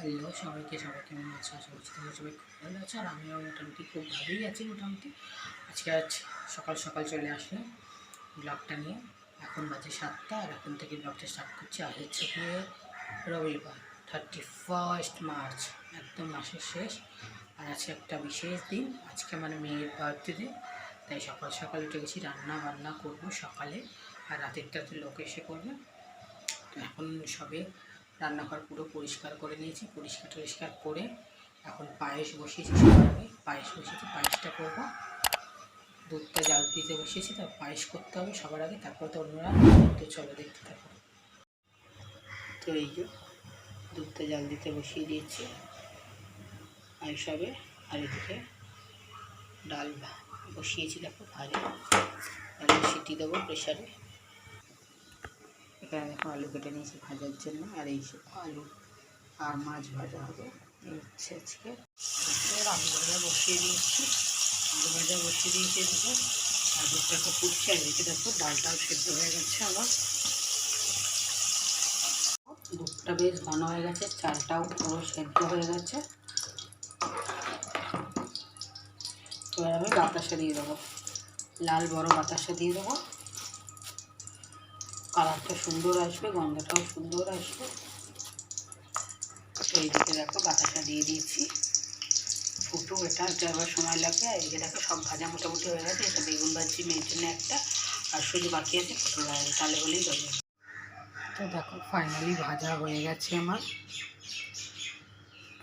Hello সবাইকে, সবাই কেমন আছো? আশা করছি তোমরা সবাই খুব ভালো আছো। আর আমিও মোটামুটি খুব ভালোই আছি মোটামুটি। আজকে আজ সকাল সকাল চলে আসলাম ব্লগটা নিয়ে। এখন বাজে সাতটা আর এখন থেকে ব্লগটা স্টার্ট করছি আর হচ্ছে গিয়ে রবিবার থার্টি ফার্স্ট মার্চ একদম মাসের শেষ। আর আজকে একটা বিশেষ দিন, আজকে মানে মেয়ের বার্থডে তাই সকাল সকাল উঠে গেছি, রান্না বান্না করব সকালে। আর রাতেরটা তো লোক এসে করবে। তো এখন সবে রান্নাঘর পুরো পরিষ্কার করে নিয়েছি, পরিষ্কার টরিষ্কার করে এখন পায়েস বসিয়েছি আগে পায়েস বসিয়েছি, পায়েসটা করব। দুধটা জাল দিতে বসিয়েছি তার পায়েস করতে হবে সবার আগে, তারপর তো অন্যরা। তো চলো দেখতে থাকো। তো এই যে দুধটা জাল দিতে বসিয়ে দিয়েছি। পায়েস হবে আর এদিকে ডাল বসিয়েছি, দেখো ভাজা। ডালের সিটি দেবো প্রেশারে এখানে দেখো আলু কেটে নিয়েছি ভাজার জন্য, আর এই আলু আর মাছ ভাজা হবে। এই হচ্ছে আজকে। আলু ভাজা বসিয়ে দিয়েছি। আলু ভাজা বসিয়ে দিয়েছি এদিকে। আর দুধটাকে ফুটছে, আর এদিকে দেখো ডালটাও সেদ্ধ হয়ে গেছে আবার দুধটা বেশ ঘন হয়ে গেছে, চালটাও পুরো সেদ্ধ হয়ে গেছে। এবার আমি বাতাসা দিয়ে দেবো। লাল বড় বাতাসা দিয়ে দেবো। কালারটা সুন্দর আসবে, গন্ধটাও সুন্দর আসবে। তো এইদিকে দেখো বাতাসা দিয়ে দিয়েছি। ফুটো, এটা যাওয়ার সময় লাগবে আর এইদিকে দেখো সব ভাজা মোটামুটি হয়ে গেছে, এটা বেগুন ভাজি, মেয়ের জন্য একটা, আর শুধু বাকি আছে ভাজা তাহলে হলেই হয়ে যাবে তো দেখো ফাইনালি ভাজা হয়ে গেছে আমার।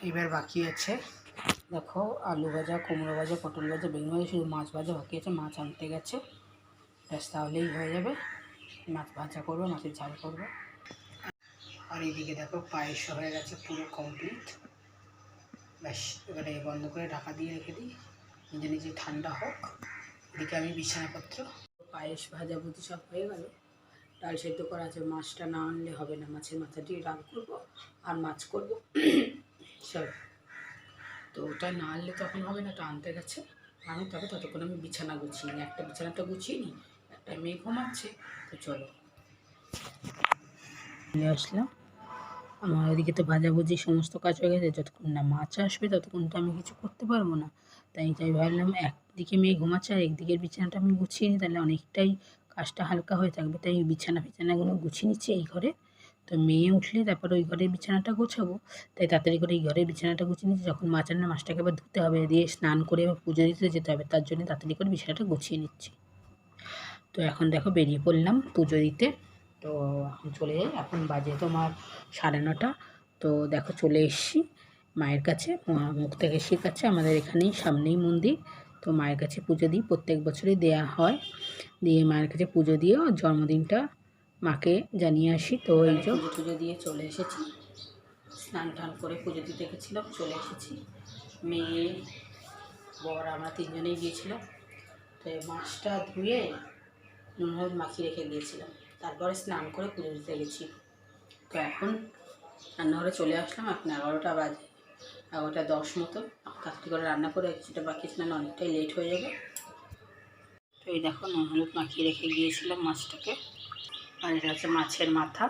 এবার বাকি আছে, দেখো আলু ভাজা, কুমড়ো ভাজা, পটল ভাজা, বেগুন ভাজা, শুধু মাছ ভাজা বাকি আছে, মাছ আনতে গেছে। ব্যাস, তাহলেই হয়ে যাবে। মাছ ভাজা করব, মাছের ঝাল করব। আর এইদিকে দেখো পায়েস হয়ে গেছে পুরো কমপ্লিট ব্যাস, এবারে বন্ধ করে ঢাকা দিয়ে রেখে দিই। নিজে নিজে ঠান্ডা হোক। এদিকে আমি বিছানাপত্র। পায়েস ভাজা ভুজি সব হয়ে গেল। ডাল সেদ্ধ করা আছে, মাছটা না আনলে হবে না। মাছের মাথা দিয়ে ডাল করব আর মাছ করব। সব তো ওটা না আনলে তখন হবে না, ওটা আনতে গেছে। আমি তবে ততক্ষণ আমি বিছানা গুছিয়ে নিই। একটা বিছানাটা গুছিয়ে নিই একটা মেয়ে ঘুমাচ্ছে, তো চলো। নিয়ে আসলাম। আমার ওদিকে তো ভাজাভুজি সমস্ত কাজ হয়ে গেছে, যতক্ষণ না মাছ আসবে ততক্ষণ তো আমি কিছু করতে পারব না। তাই তাই ভাবলাম, একদিকে মেয়ে ঘুমাচ্ছে আর একদিকের বিছানাটা আমি গুছিয়ে নিই, তাহলে অনেকটাই কাজটা হালকা হয়ে থাকবে। তাই বিছানা বিছানাগুলো গুছিয়ে নিচ্ছি এই ঘরে। তো মেয়ে উঠলে তারপর ওই ঘরের বিছানাটা গোছাবো। তাই তাড়াতাড়ি করে এই ঘরের বিছানাটা গুছিয়ে নিচ্ছি, যখন মাছ আনলে মাছটাকে আবার ধুতে হবে, দিয়ে স্নান করে পুজো দিতে যেতে হবে, তার জন্য তাড়াতাড়ি করে বিছানাটা গুছিয়ে নিচ্ছি। তো এখন দেখো বেরিয়ে পড়লাম পুজো দিতে। তো এখন চলে যাই। এখন বাজে তোমার সাড়ে নটা। তো দেখো চলে এসেছি মায়ের কাছে মুক্তাকেশীর কাছে আমাদের এখানেই সামনেই মন্দির। তো মায়ের কাছে পুজো দিই। প্রত্যেক বছরই দেয়া হয়। দিয়ে মায়ের কাছে পুজো দিয়ে জন্মদিনটা মাকে জানিয়ে আসি। তো এই যে পুজো দিয়ে চলে এসেছি। স্নান টান করে পুজো দিতে গেছিলাম চলে এসেছি। মেয়ে বর আমরা তিনজনেই গিয়েছিলাম। তো মাছটা ধুয়ে নুন হলুদ মাখিয়ে রেখে দিয়েছিলাম। তারপরে স্নান করে পুজো দিতে গেছি। তো এখন রান্নাঘরে চলে আসলাম, এখন এগারোটা বাজে। এগারোটা দশ মতো। তাড়াতাড়ি করে রান্না করে কিছুটা বাকি স্নান, অনেকটাই লেট হয়ে যাবে। তো এই দেখো নুন হলুদ মাখিয়ে রেখে গিয়েছিলাম মাছটাকে। আর এটা হচ্ছে মাছের মাথা।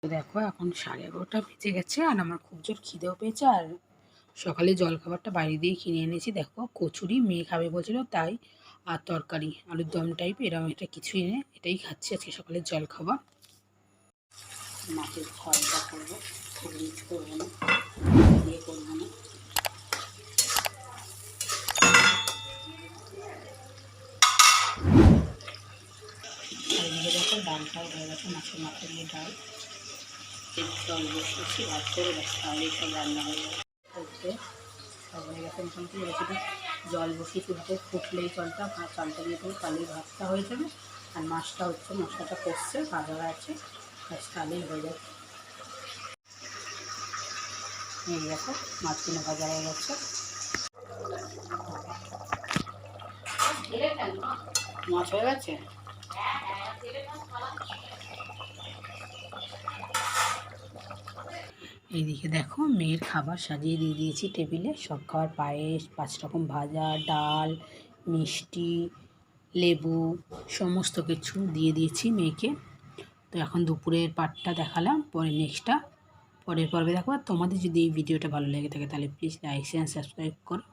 তো দেখো, এখন সাড়ে এগারোটা বেজে গেছে, আর আমার খুব জোর খিদেও পেয়েছে, আর সকালে জলখাবারটা বাইরে দিয়ে কিনে এনেছি। দেখো, কচুরি মেয়ে খাবে বলছিল, তাই আর তরকারি, আলুর দম টাইপ এরকম এটা কিছুই নেই। এটাই খাচ্ছি আজকে সকালের জল খাবার। মাছের ফলটা করব করব আর ডালটাও হয়ে গেছে, মাছের দিয়ে ডাল। বসিয়েছি ভাত করে রান্না হয়ে যাবে হয়ে গেছে মোটামুটি শুধু জল বসিয়ে চুলতে ফুটলেই ভাত, চালটা দিয়ে দেবো, তাহলেই ভাতটা হয়ে যাবে। আর মাছটা হচ্ছে মশলাটা কষছে, ভাজা আছে, ব্যাস, তাহলেই হয়ে যাবে। এই দেখো, মাছগুলো ভাজা হয়ে গেছে। মাছ হয়ে গেছে? এইদিকে দেখো মেয়ের খাবার সাজিয়ে দিয়ে দিয়েছি টেবিলে। সব খাবার পায়েস, পাঁচ রকম ভাজা, ডাল, মিষ্টি, লেবু, সমস্ত কিছু দিয়ে দিয়েছি মেয়েকে। তো এখন দুপুরের পাটটা দেখালাম, পরে নেক্সটটা। পরের পর্বে দেখো। তোমাদের যদি এই ভিডিওটা ভালো লেগে থাকে তাহলে প্লিজ লাইক শেয়ার সাবস্ক্রাইব করো।